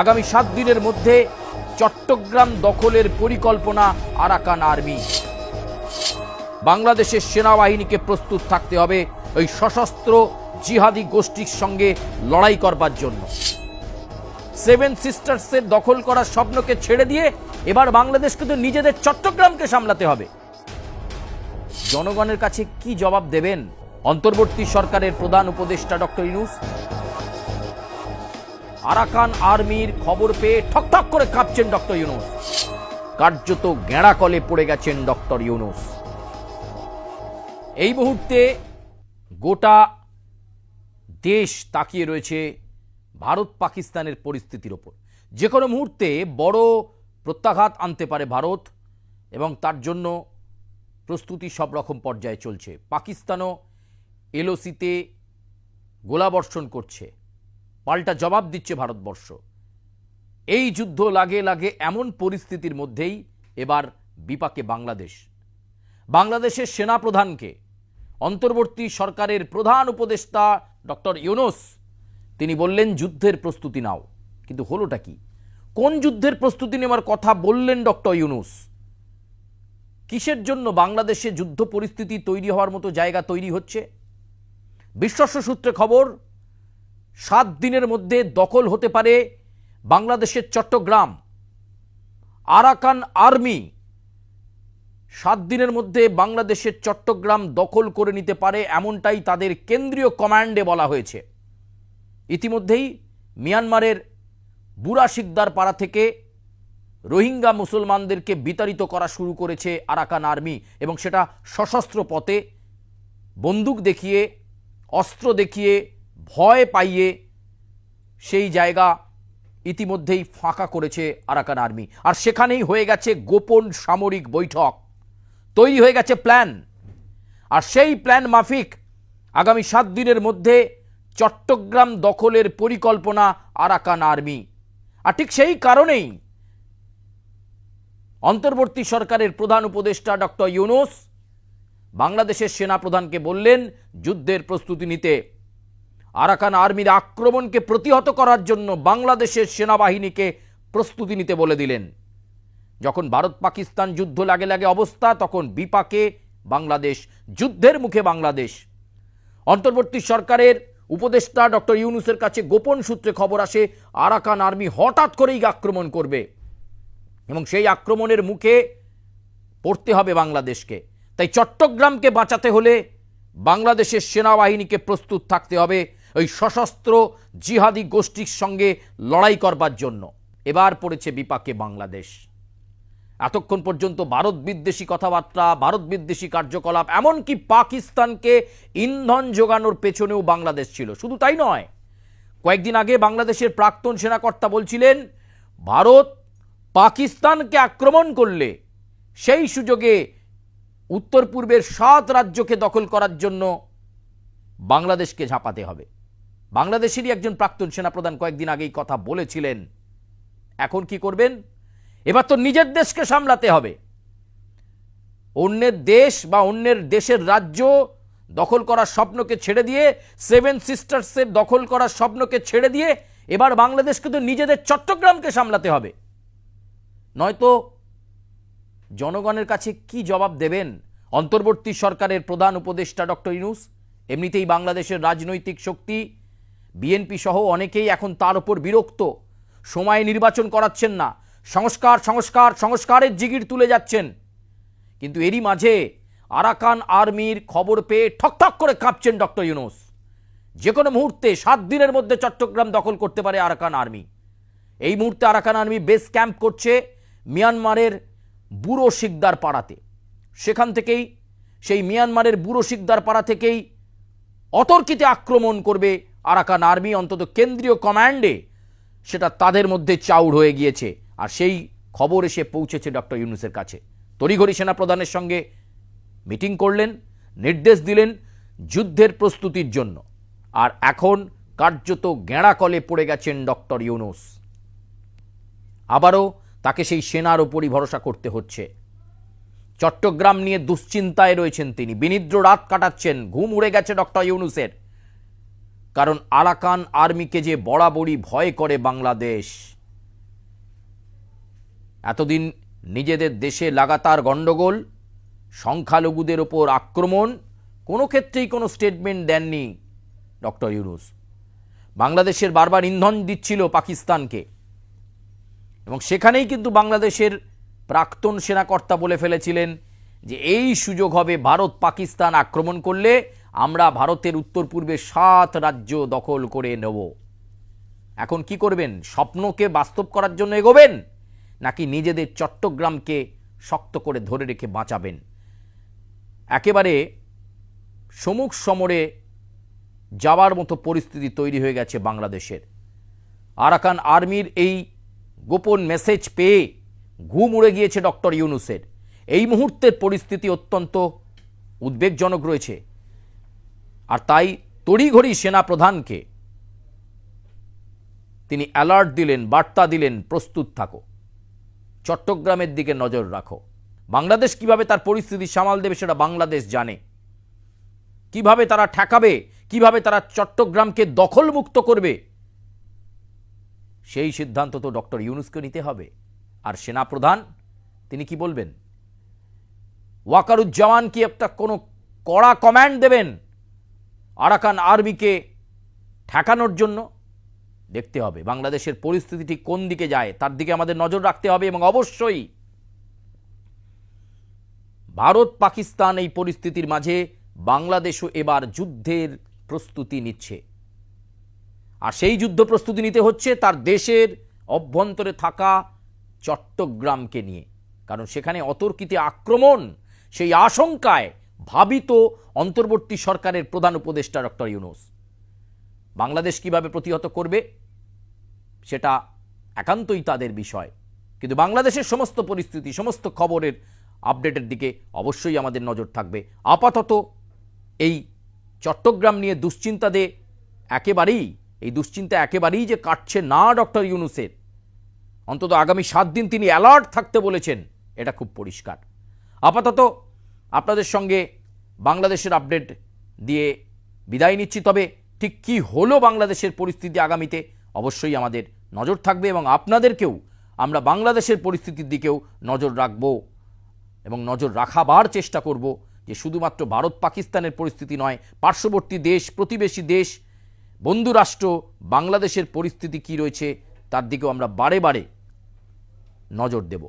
আগামী সাত দিনের মধ্যে চট্টগ্রাম দখলের পরিকল্পনা আরাকান আর্মি। বাংলাদেশের সেনাবাহিনীকে প্রস্তুত থাকতে হবে ওই সশস্ত্র জিহাদি গোষ্ঠীর সঙ্গে লড়াই করবার জন্য। সেভেন সিস্টার্সের দখল করার স্বপ্নকে ছেড়ে দিয়ে এবার বাংলাদেশকে তো নিজেদের চট্টগ্রামকে সামলাতে হবে। জনগণের কাছে কি জবাব দেবেন? অন্তর্বর্তী সরকারের প্রধান উপদেষ্টা ডক্টর ইনুস আরাকান আর্মির খবর পেয়ে ঠকঠক করে কাঁপছেন ডক্টর ইউনুস। কার্যত গেঁড়া কলে পড়ে গেছেন ডক্টর ইউনুস। এই মুহূর্তে গোটা দেশ তাকিয়ে রয়েছে ভারত পাকিস্তানের পরিস্থিতির ওপর। যে কোনো মুহূর্তে বড় প্রত্যাঘাত আনতে পারে ভারত এবং তার জন্য প্রস্তুতি সব রকম পর্যায়ে চলছে। পাকিস্তানও এলওসিতে গোলাবর্ষণ করছে। পাল্টা জবাব দিচ্ছে ভারতবর্ষ। এই যুদ্ধ লাগে লাগে এমন পরিস্থিতির মধ্যেই এবার বিপাকে বাংলাদেশ। বাংলাদেশের সেনাপ্রধানকে অন্তর্বর্তী সরকারের প্রধান উপদেষ্টা ডক্টর ইউনুস, তিনি বললেন, যুদ্ধের প্রস্তুতি নাও। কিন্তু হলোটা কি? কোন যুদ্ধের প্রস্তুতি নেওয়ার কথা বললেন ডক্টর ইউনুস? কিসের জন্য বাংলাদেশে যুদ্ধ পরিস্থিতি তৈরি হওয়ার মতো জায়গা তৈরি হচ্ছে? বিশ্বস্ত সূত্রে খবর সাত দিনের মধ্যে দখল হতে পারে বাংলাদেশের চট্টগ্রাম। আরাকান আর্মি সাত দিনের মধ্যে বাংলাদেশের চট্টগ্রাম দখল করে নিতে পারে এমনটাই তাদের কেন্দ্রীয় কমান্ডে বলা হয়েছে। ইতিমধ্যেই মিয়ানমারের বুড়া শিকদার পাড়া থেকে রোহিঙ্গা মুসলমানদেরকে বিতাড়িত করা শুরু করেছে আরাকান আর্মি এবং সেটা সশস্ত্র পথে বন্দুক দেখিয়ে, অস্ত্র দেখিয়ে ভয় পাইয়ে সেই জায়গা ইতিমধ্যেই ফাঁকা করেছে আরাকান আর্মি। আর সেখানেই হয়ে গেছে গোপন সামরিক বৈঠক। তৈরি হয়ে গেছে প্ল্যান। আর সেই প্ল্যান মাফিক আগামী সাত দিনের মধ্যে চট্টগ্রাম দখলের পরিকল্পনা আরাকান আর্মি। আর ঠিক সেই কারণেই অন্তর্বর্তী সরকারের প্রধান উপদেষ্টা ডক্টর ইউনুস বাংলাদেশের সেনাপ্রধানকে বললেন, যুদ্ধের প্রস্তুতি নিতে। আরাকান আর্মির আক্রমণকে প্রতিহত করার জন্য বাংলাদেশের সেনাবাহিনীকে প্রস্তুতি নিতে বলে দিলেন। যখন ভারত পাকিস্তান যুদ্ধ লাগে লাগে অবস্থা, তখন বিপাকে বাংলাদেশ, যুদ্ধের মুখে বাংলাদেশ। অন্তর্বর্তী সরকারের উপদেষ্টা ডক্টর ইউনুসের কাছে গোপন সূত্রে খবর আসে, আরাকান আর্মি হঠাৎ করেই আক্রমণ করবে এবং সেই আক্রমণের মুখে পড়তে হবে বাংলাদেশকে। তাই চট্টগ্রামকে বাঁচাতে হলে বাংলাদেশের সেনাবাহিনীকে প্রস্তুত থাকতে হবে। ওই সশস্ত্র জিহাদি গোষ্ঠীর সঙ্গে লড়াই করবার জন্য। এবার পড়েছে বিপাকে বাংলাদেশ। এতক্ষণ পর্যন্ত ভারত বিদ্বেষী কথাবার্তা, ভারত বিদ্বেষী কার্যকলাপ, এমনকি পাকিস্তানকে ইন্ধন যোগানোর পেছনেও বাংলাদেশ ছিল। শুধু তাই নয়, কয়েকদিন আগে বাংলাদেশের প্রাক্তন সেনাকর্তা বলছিলেন, ভারত পাকিস্তানকে আক্রমণ করলে সেই সুযোগে উত্তর পূর্বের সাত রাজ্যকে দখল করার জন্য বাংলাদেশকে ঝাঁপাতে হবে। বাংলাদেশেরই একজন প্রাক্তন সেনাপ্রধান কয়েকদিন আগেই কথা বলেছিলেন। এখন কি করবেন? এবার তো নিজের দেশকে সামলাতে হবে। অন্যের দেশ বা অন্যের দেশের রাজ্য দখল করার স্বপ্নকে ছেড়ে দিয়ে সেভেন সিস্টার্সের দখল করার স্বপ্নকে ছেড়ে দিয়ে, এবার বাংলাদেশকে তো নিজেদের চট্টগ্রামকে সামলাতে হবে। নয়তো জনগণের কাছে কি জবাব দেবেন? অন্তর্বর্তী সরকারের প্রধান উপদেষ্টা ডক্টর ইনুস এমনিতেই বাংলাদেশের রাজনৈতিক শক্তি বিএনপি সহ অনেকেই এখন তার উপর বিরক্ত। সময় নির্বাচন করাচ্ছেন না। সংস্কার সংস্কার, সংস্কারের জিগির তুলে যাচ্ছেন। কিন্তু এরই মাঝে আরাকান আর্মির খবর পেয়ে ঠকঠক করে কাঁপছেন ডক্টর ইউনুস। যে কোনো মুহূর্তে সাত দিনের মধ্যে চট্টগ্রাম দখল করতে পারে আরাকান আর্মি। এই মুহূর্তে আরাকান আর্মি বেস ক্যাম্প করছে মিয়ানমারের বুড়ো শিকদার পাড়াতে। সেখান থেকেই সেই মিয়ানমারের বুড়ো শিকদার পাড়া থেকেই অতর্কিতে আক্রমণ করবে আরাকান আর্মি অন্তত কেন্দ্রীয় কমান্ডে সেটা তাদের মধ্যে চাউর হয়ে গিয়েছে। আর সেই খবর এসে পৌঁছেছে ডক্টর ইউনুসের কাছে। তড়িঘড়ি সেনাপ্রধানের সঙ্গে মিটিং করলেন, নির্দেশ দিলেন যুদ্ধের প্রস্তুতির জন্য। আর এখন কার্যত কলে পড়ে গেছেন ডক্টর ইউনুস। আবারও তাকে সেই সেনার ওপরই ভরসা করতে হচ্ছে। চট্টগ্রাম নিয়ে দুশ্চিন্তায় রয়েছেন তিনি। বিনিদ্র রাত কাটাচ্ছেন। ঘুম উড়ে গেছে ডক্টর ইউনুসের। কারণ আরাকান আর্মিকে যে বরাবরই ভয় করে বাংলাদেশ। এতদিন নিজেদের দেশে লাগাতার গণ্ডগোল, সংখ্যালঘুদের ওপর আক্রমণ, কোনো ক্ষেত্রেই কোনো স্টেটমেন্ট দেননি ডক্টর ইউনুস। বাংলাদেশের বারবার ইন্ধন দিচ্ছিল পাকিস্তানকে। এবং সেখানেই কিন্তু বাংলাদেশের প্রাক্তন সেনাকর্তা বলে ফেলেছিলেন যে এই সুযোগ হবে ভারত পাকিস্তান আক্রমণ করলে আমরা ভারতের উত্তর পূর্বে সাত রাজ্য দখল করে নেব। এখন কি করবেন? স্বপ্নকে বাস্তব করার জন্য এগোবেন? নাকি নিজেদের চট্টগ্রামকে শক্ত করে ধরে রেখে বাঁচাবেন? একেবারে সমুখ সমরে যাওয়ার মতো পরিস্থিতি তৈরি হয়ে গেছে বাংলাদেশের। আরাকান আর্মির এই গোপন মেসেজ পেয়ে ঘুম উড়ে গিয়েছে ডক্টর ইউনুসের। এই মুহূর্তের পরিস্থিতি অত্যন্ত উদ্বেগজনক রয়েছে। আর তাই তড়িঘড়ি সেনা প্রধানকে তিনি অ্যালার্ট দিলেন, বার্তা দিলেন, প্রস্তুত থাকো। চট্টগ্রামের দিকে নজর রাখো। বাংলাদেশ কীভাবে তার পরিস্থিতি সামাল দেবে সেটা বাংলাদেশ জানে। কীভাবে তারা ঠেকাবে, কীভাবে তারা চট্টগ্রামকে দখলমুক্ত করবে, সেই সিদ্ধান্ত তো ডক্টর ইউনুসকে নিতে হবে। আর সেনাপ্রধান, তিনি কি বলবেন? ওয়াকারুজ্জামান কি একটা কোনো কড়া কমান্ড দেবেন? আরাকান আর্মিকে ঠেকানোর জন্য দেখতে হবে। বাংলাদেশের পরিস্থিতি ঠিক কোন দিকে যায়, তার দিকে আমাদের নজর রাখতে হবে এবং অবশ্যই ভারত পাকিস্তান এই পরিস্থিতির মাঝে বাংলাদেশও এবার যুদ্ধের প্রস্তুতি নিচ্ছে। আর সেই যুদ্ধ প্রস্তুতি নিতে হচ্ছে তার দেশের অভ্যন্তরে থাকা চট্টগ্রামকে নিয়ে। কারণ সেখানে অতর্কিতে আক্রমণ, সেই আশঙ্কায় ভাবিত অন্তর্বর্তী সরকারের প্রধান উপদেষ্টা ডক্টর ইউনুস। বাংলাদেশ কীভাবে প্রতিহত করবে, সেটা একান্তই তাদের বিষয়। কিন্তু বাংলাদেশের সমস্ত পরিস্থিতি, সমস্ত খবরের আপডেটের দিকে অবশ্যই আমাদের নজর থাকবে। আপাতত এই চট্টগ্রাম নিয়ে দুশ্চিন্তা দে একেবারেই, এই দুশ্চিন্তা একেবারেই যে কাটছে না ডক্টর ইউনুসের। অন্তত আগামী সাত দিন তিনি অ্যালার্ট থাকতে বলেছেন, এটা খুব পরিষ্কার। আপাতত আপনাদের সঙ্গে বাংলাদেশের আপডেট দিয়ে বিদায় নিচ্ছি। তবে ঠিক কি হলো বাংলাদেশের পরিস্থিতি আগামীতে? অবশ্যই আমাদের নজর থাকবে এবং আপনাদেরকেও আমরা বাংলাদেশের পরিস্থিতির দিকেও নজর রাখব এবং নজর রাখাবার চেষ্টা করব যে শুধুমাত্র ভারত পাকিস্তানের পরিস্থিতি নয়, পার্শ্ববর্তী দেশ, প্রতিবেশী দেশ, বন্ধু রাষ্ট্র, বাংলাদেশের পরিস্থিতি কি রয়েছে তার দিকেও আমরা বারে বারে নজর দেব।